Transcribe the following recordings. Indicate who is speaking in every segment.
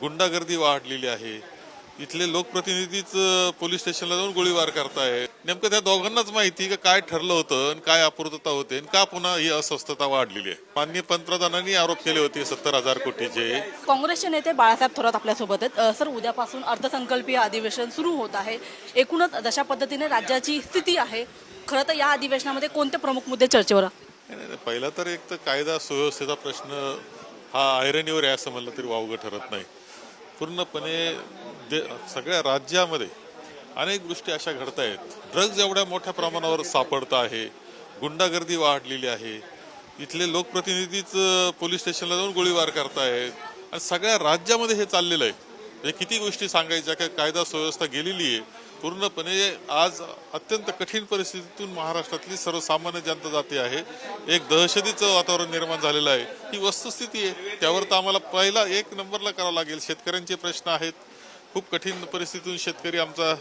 Speaker 1: गुंडागर्दी वाढलेली आहे. इथले लोकप्रतिनिधीच पोलीस स्टेशनला जाऊन गोळीबार करताय. नेमकं त्या दोघांनाच माहिती का काय ठरलं होतं आणि काय अपूर्तता होते आणि का पुन्हा ही अस्वस्थता वाढलेली आहे? माननीय पंतप्रधानांनी आरोप केले होते सत्तर हजार कोटीचे.
Speaker 2: काँग्रेसचे नेते बाळासाहेब थोरात आपल्यासोबत आहेत. सर उद्यापासून अर्थसंकल्पीय अधिवेशन सुरू होत आहे. एकूणच जशा पद्धतीने राज्याची स्थिती आहे. खरं तर या अधिवेशनामध्ये कोणते प्रमुख मुद्दे चर्चेवर.
Speaker 1: पहिला तर एक तर कायदा सुव्यवस्थेचा प्रश्न हा ऐरणीवर आहे असं म्हणलं तरी वावगं ठरत नाही. पूर्णपणे दे सगळ्या राज्यामध्ये अनेक गोष्टी अशा घडत आहेत. ड्रग्ज एवढ्या मोठ्या प्रमाणावर सापडत आहे. गुंडागर्दी वाढलेली आहे. इथले लोकप्रतिनिधीच पोलीस स्टेशनला जाऊन गोळीबार करतायत. आणि सगळ्या राज्यामध्ये हे चाललेलं आहे. म्हणजे किती गोष्टी सांगायच्या काय कायदा सुव्यवस्था गेलेली आहे पूर्णपणे आज अत्यंत कठीण परिस्थितीतून महाराष्ट्रातली सर्वसामान्य जनता जाते आहे. एक दहशतीचं वातावरण निर्माण झालेलं आहे. ही वस्तुस्थिती आहे. त्यावर तर आम्हाला पहिला एक नंबरला करावं लागेल. शेतकऱ्यांचे प्रश्न आहेत. खूप कठीण परिस्थितीतून शेतकरी आमचा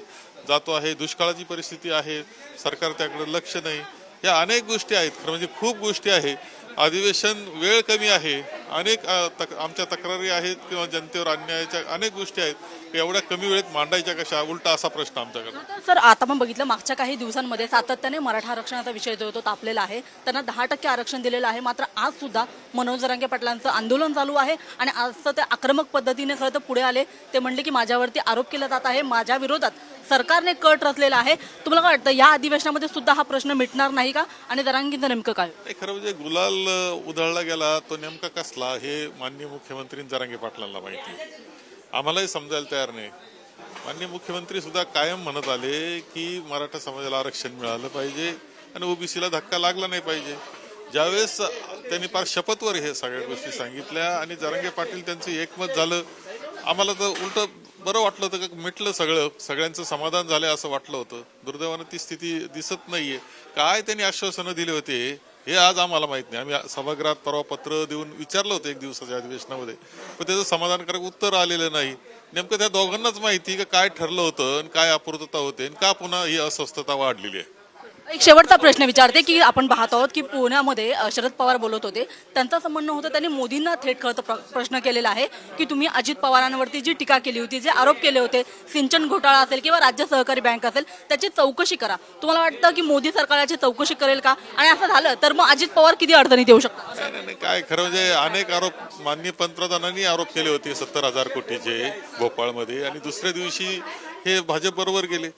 Speaker 1: जातो आहे. दुष्काळाची परिस्थिती आहे. सरकार त्याकडे लक्ष नाही. या अनेक गोष्टी आहेत. खरं म्हणजे खूप गोष्टी आहे. अधिवेशन वेळ कमी आहे. अनेक तक आमच्या तक्रारी आहेत किंवा जनतेवर अन्यायाच्या अनेक गोष्टी आहेत. एवढ्या कमी वेळेत मांडायच्या कशा? उलटा असा प्रश्न आमच्याकडे.
Speaker 2: सर आता पण बघितलं मागच्या काही दिवसांमध्ये सातत्याने मराठा आरक्षणाचा विषय जो आहे तो तापलेला आहे. त्यांना दहा टक्के आरक्षण दिलेलं आहे. मात्र आज सुद्धा मनोज जरांगे पाटलांचं आंदोलन चालू आहे आणि आज ते आक्रमक पद्धतीने खरं तर पुढे आले. ते म्हणले की माझ्यावरती आरोप केला जात आहे. माझ्या विरोधात सरकारने कट रचलेला आहे. तुम्हाला काय वाटतं या अधिवेशनामध्ये सुद्धा हा प्रश्न मिटणार नाही का? आणि जरांगींचं नेमकं काय?
Speaker 1: नाही खरं म्हणजे गुलाल उधळला गेला तो नेमका कसला हे माननीय मुख्यमंत्री जरांगे पाटलांना माहिती. आहे. आम्हालाही समजायला तयार नाही. माननीय मुख्यमंत्री सुद्धा कायम म्हणत आले की मराठा समाजाला आरक्षण मिळालं पाहिजे आणि ओबीसीला धक्का लागला नाही पाहिजे. ज्यावेळेस त्यांनी फार शपथवर हे सगळ्या गोष्टी सांगितल्या आणि जरांगे पाटील त्यांचं एकमत झालं आम्हाला तर उलट बरं वाटलं होतं का मिटलं सगळं सगळ्यांचं समाधान झालं असं वाटलं होतं. दुर्दैवानं ती स्थिती दिसत नाहीये. काय त्यांनी आश्वासनं दिले होते? हे आज आम्हाला माहीत नाही. आम्ही सभागृहात परवा पत्र देऊन विचारलं होतं एक दिवसाच्या अधिवेशनामध्ये. पण त्याचं समाधानकारक उत्तर आलेलं नाही. नेमकं त्या दोघांनाच माहिती का काय ठरलं होतं आणि काय अपूर्तता होते आणि का पुन्हा ही अस्वस्थता वाढलेली आहे?
Speaker 2: एक शेवटचा प्रश्न विचारते की आपण पाहत आहोत की पुण्यामध्ये शरद पवार बोलत होते. त्यांचं असं म्हणणं होतं त्यांनी मोदींना थेट खरं तर प्र- प्रश्न केलेला आहे की तुम्ही अजित पवारांवरती जी टीका केली होती जे आरोप केले होते सिंचन घोटाळा असेल किंवा राज्य सहकारी बँक असेल त्याची चौकशी करा. तुम्हाला वाटतं की मोदी सरकार याची चौकशी करेल का? आणि असं झालं तर मग अजित पवार किती अडचणीत येऊ शकतात?
Speaker 1: काय खरं म्हणजे अनेक आरोप माननीय पंतप्रधानांनी आरोप केले होते सत्तर हजार कोटीचे भोपाळमध्ये आणि दुसऱ्या दिवशी हे भाजप बरोबर गेले.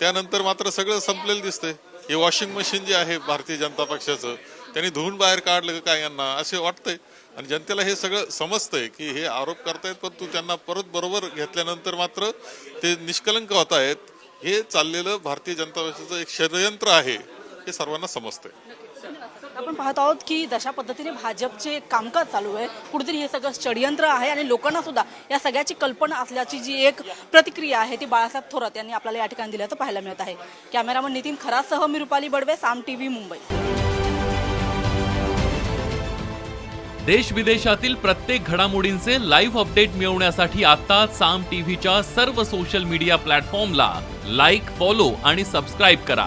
Speaker 1: त्यानंतर मात्र सगळं संपलेलं दिसतंय. हे वॉशिंग मशीन जे आहे भारतीय जनता पक्षाचं त्यांनी धुवून बाहेर काढलं का काय यांना? असे वाटतंय. आणि जनतेला हे सगळं समजतंय की हे आरोप करतायत पण तू त्यांना परत बरोबर घेतल्यानंतर मात्र ते निष्कलंक होत आहेत हे चाललेलं भारतीय जनता पक्षाचं एक षडयंत्र आहे हे सर्वांना समजतंय.
Speaker 2: आपण पाहत आहोत की जशा पद्धतीने भाजपचे कामकाज चालू आहे. कुठेतरी हे सगळं षडयंत्र आहे आणि लोकांना सुद्धा या सगळ्याची कल्पना असल्याची जी एक प्रतिक्रिया आहे ती बाळासाहेब थोरात यांनी आपल्याला या ठिकाणी दिल्याचं पाहायला मिळत आहे. कॅमेरामन नितीन खरासह मी रुपाली बडवे साम टीव्ही मुंबई.
Speaker 3: देश विदेशातील प्रत्येक घडामोडींचे लाईव्ह अपडेट मिळवण्यासाठी आता साम टीव्हीच्या सर्व सोशल मीडिया प्लॅटफॉर्मला लाईक फॉलो आणि सबस्क्राईब करा.